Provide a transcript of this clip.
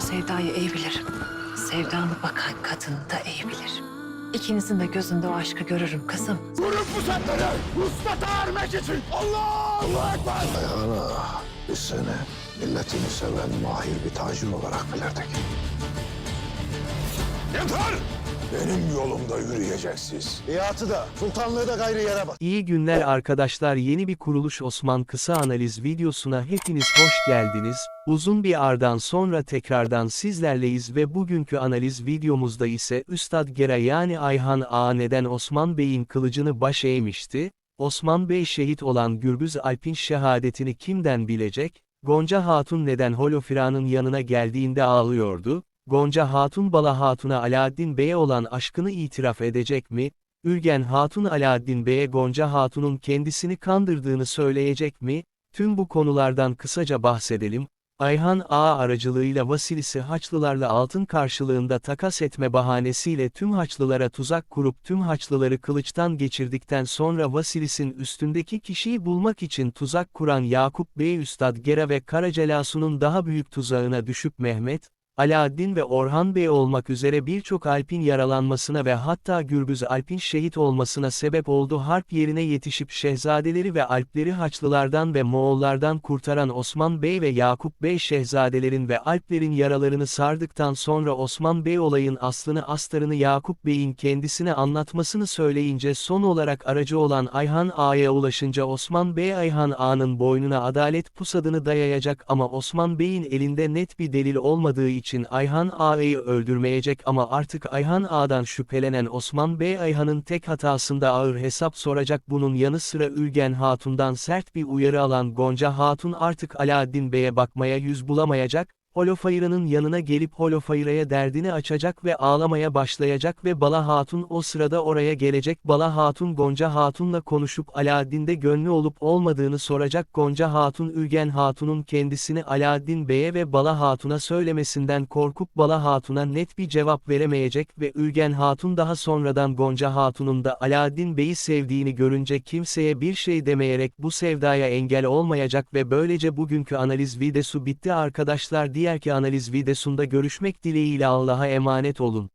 sevdayı iyi bilir. Sevdanı bakan kadını da iyi bilir. İkinizin de gözünde o aşkı görürüm kızım. Vurun pusatları! Usta ermek için! Allahu Ekber! Ayhan'a biz seni milletini seven mahir bir tacir olarak bilirdik. Yeter! Benim yolumda yürüyeceksiniz. Biatı da, sultanlığı da gayrı yere bak. İyi günler arkadaşlar yeni bir kuruluş Osman kısa analiz videosuna hepiniz hoş geldiniz. Uzun bir ardan sonra tekrardan sizlerleyiz ve bugünkü analiz videomuzda ise Üstad Gera yani Ayhan Ağa neden Osman Bey'in kılıcını baş eğmişti? Osman Bey şehit olan Gürbüz Alp'in şehadetini kimden bilecek? Gonca Hatun neden Holofira'nın yanına geldiğinde ağlıyordu? Gonca Hatun Bala Hatun'a Alaaddin Bey'e olan aşkını itiraf edecek mi? Ülgen Hatun Alaaddin Bey'e Gonca Hatun'un kendisini kandırdığını söyleyecek mi? Tüm bu konulardan kısaca bahsedelim. Ayhan Ağa aracılığıyla Vasilis'i Haçlılarla altın karşılığında takas etme bahanesiyle tüm Haçlılara tuzak kurup tüm Haçlıları kılıçtan geçirdikten sonra Vasilis'in üstündeki kişiyi bulmak için tuzak kuran Yakup Bey Üstad Gera ve Karacelasu'nun daha büyük tuzağına düşüp Mehmet, Alaaddin ve Orhan Bey olmak üzere birçok Alp'in yaralanmasına ve hatta Gürbüz Alp'in şehit olmasına sebep oldu. Harp yerine yetişip şehzadeleri ve Alpleri Haçlılardan ve Moğollardan kurtaran Osman Bey ve Yakup Bey şehzadelerin ve Alplerin yaralarını sardıktan sonra Osman Bey olayın aslını astarını Yakup Bey'in kendisine anlatmasını söyleyince son olarak aracı olan Ayhan Ağa'ya ulaşınca Osman Bey Ayhan Ağa'nın boynuna adalet pusadını dayayacak ama Osman Bey'in elinde net bir delil olmadığı için Ayhan Ağa'yı öldürmeyecek ama artık Ayhan Ağa'dan şüphelenen Osman Bey Ayhan'ın tek hatasında ağır hesap soracak. Bunun yanı sıra Ülgen Hatun'dan sert bir uyarı alan Gonca Hatun artık Alaaddin Bey'e bakmaya yüz bulamayacak, Holofayra'nın yanına gelip Holofayra'ya derdini açacak ve ağlamaya başlayacak ve Bala Hatun o sırada oraya gelecek. Bala Hatun Gonca Hatun'la konuşup Alaaddin'de gönlü olup olmadığını soracak. Gonca Hatun Ülgen Hatun'un kendisini Alaaddin Bey'e ve Bala Hatun'a söylemesinden korkup Bala Hatun'a net bir cevap veremeyecek ve Ülgen Hatun daha sonradan Gonca Hatun'un da Alaaddin Bey'i sevdiğini görünce kimseye bir şey demeyerek bu sevdaya engel olmayacak ve böylece bugünkü analiz videosu bitti. Arkadaşlar diğerki analiz videosunda görüşmek dileğiyle Allah'a emanet olun.